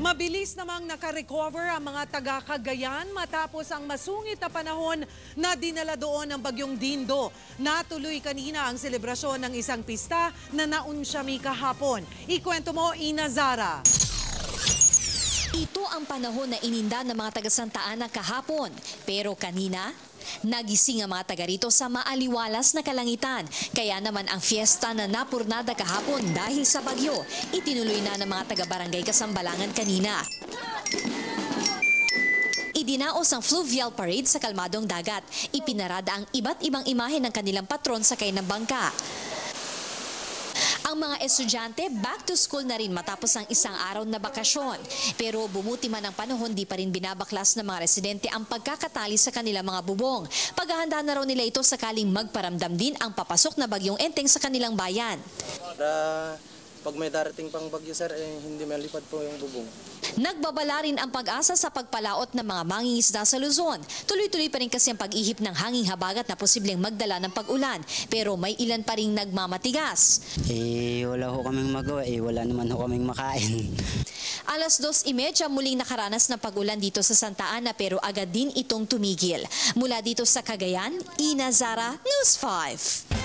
Mabilis namang nakarecover ang mga taga-Cagayan matapos ang masungit na panahon na dinala doon ng bagyong Dindo. Natuloy kanina ang selebrasyon ng isang pista na naunsyami kahapon. Ikwento mo, Ina Zara. Ito ang panahon na ininda ng mga taga Santa Ana kahapon. Pero kanina, nagising ang mga taga rito sa maaliwalas na kalangitan. Kaya naman ang fiesta na napurnada kahapon dahil sa bagyo, itinuloy na ng mga taga-barangay Kasambalangan kanina. Idinaos ang fluvial parade sa kalmadong dagat. Ipinarada ang iba't ibang imahe ng kanilang patron sakay ng bangka. Ang mga estudyante back to school na rin matapos ang isang araw na bakasyon. Pero bumuti man ang panahon, di pa rin binabaklas ng mga residente ang pagkakatali sa kanilang mga bubong. Paghahanda na raw nila ito sakaling magparamdam din ang papasok na bagyong enteng sa kanilang bayan. Para pag may darating pang bagyo sir, eh, hindi malipad po yung bubong. Nagbabala rin ang pag-asa sa pagpalaot ng mga mangingisda sa Luzon. Tuloy-tuloy pa rin kasi ang pag-ihip ng hanging habagat na posibleng magdala ng pag-ulan. Pero may ilan pa rin nagmamatigas. Eh, wala ho kaming magawa. Eh, wala naman ho kaming makain. Alas 2.30 muling nakaranas ng pag-ulan dito sa Santa Ana pero agad din itong tumigil. Mula dito sa Cagayan, Ina Zara, News 5.